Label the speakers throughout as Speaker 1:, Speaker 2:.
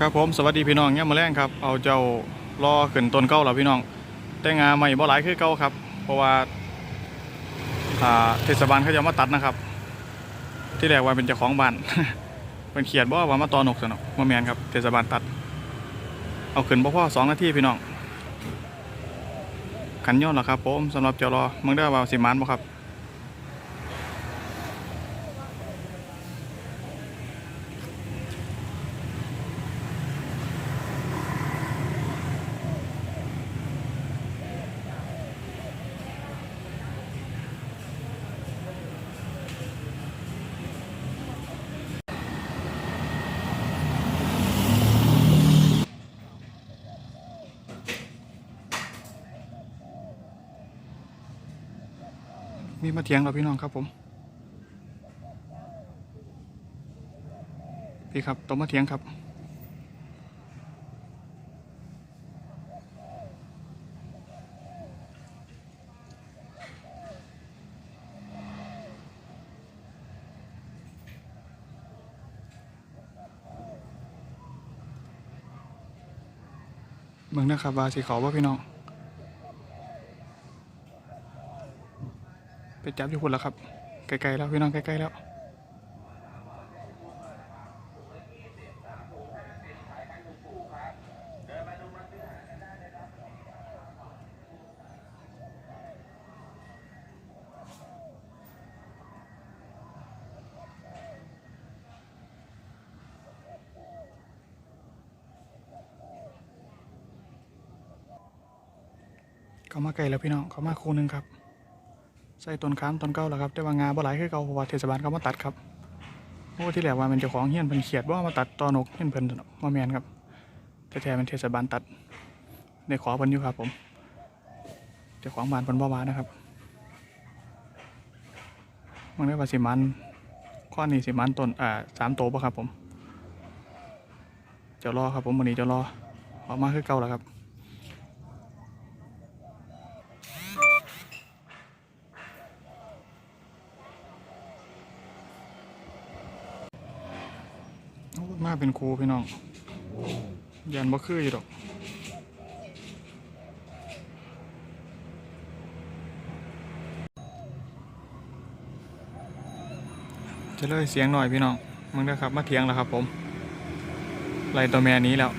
Speaker 1: ครับผมสวัสดีพี่น้องเนี่ยมาแรงครับเอาเจ้ารอขึ้นต้นเก้าแล้วพี่น้อง แต่งาใหม่บ่หลายคือเก่าครับ เพราะว่าเทศบาลเขาจะมาตัดนะครับ ที่แรกว่าเป็นเจ้าของบ้านเป็นเขียนบ่ว่ามาตอนหกสนอกมาแมนครับเทศบาลตัด เอาขึ้นบ่พอสองนาทีพี่น้องขันย้อนแล้วครับผมสำหรับเจ้ารอมึงได้ว่าสิมานบ่ครับ มีมาเถียงเราพี่น้องครับผม พี่ครับต้องมาเถียงครับ เมืองนะครับว่าสีขาว่าพี่น้อง ไปจับอยู่พุ่นแล้วครับไกลๆแล้วพี่น้องใกลๆแล้วเขามาไกลแล้วพี่น้องเขามาคู่นึงครับ ใส่ต้นค้ามต้นเก้าแล้วครับแต่ว่างาบ่หลายคือเก่าเพราะว่าเทศบาลเขามาตัดครับโอ้ที่แรกว่ามันเจ้าของเฮียนเพิ่นเขียดว่ามาตัดตอนกเฮียนเพิ่นซะเนาแมนครับแต่แท้เป็นเทศบาลตัดได้ขอเพิ่นอยู่ครับผมเจ้าของบ้านเพิ่นบ่ว่านะครับมันได้ว่าสิมันข้อนี้สิมันต้นอ่าสามโตวบ่ครับผมเจ้ารอครับผมวันนี้เจ้ารอออกมาคือเก่าแล้วครับ มาเป็นครูพี่น้องยันบ่คืออยู่ดอกจะเลยเสียงหน่อยพี่น้องมึงเด้ครับมาเถียงแล้วครับผมไล่ตัวแม่นี้แล้ว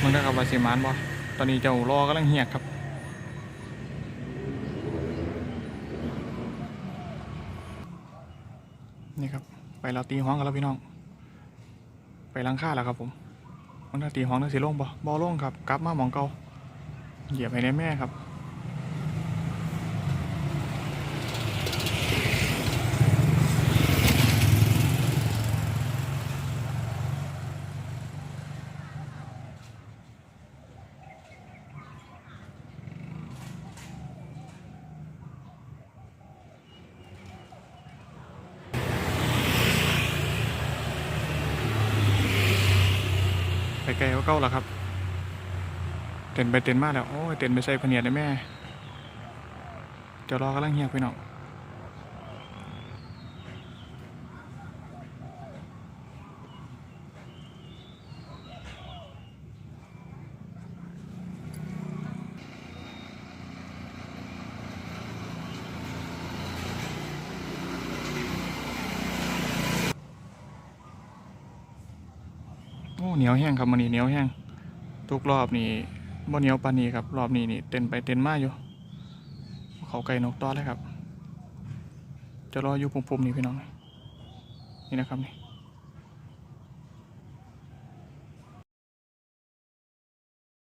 Speaker 1: มึงเด้ครับว่าสิมานบ่ตอนนี้เจ้ารอกำลังเหียกครับ นี่ครับ ไปเราตีห้องกันแล้วพี่น้อง ไปหลังค่าแล้วครับผมมันถ้ตีห้องนั่นสิลงบ่บ่ลงครับกลับมาหมองเกาเหยียบไปในแม่ครับ ไปไกลก็เก้าแล้วครับ เต็นไปเต็นมากแล้ว โอ้ยเต็นไปใส่พเนียดเลยแม่ เดี๋ยวรอกำลังเฮียกไปหน่อย เหนียวแห้งครับมันนี่เหนียวแห้งทุกรอบนี่บ่เหนียวปานนี้ครับรอบนี้นี่เต้นไปเต้นมาอยู่ เขาไก่นกต้อนเลยครับ จะรออยู่ปุ่มๆนี่พี่น้องนี่นะครับนี่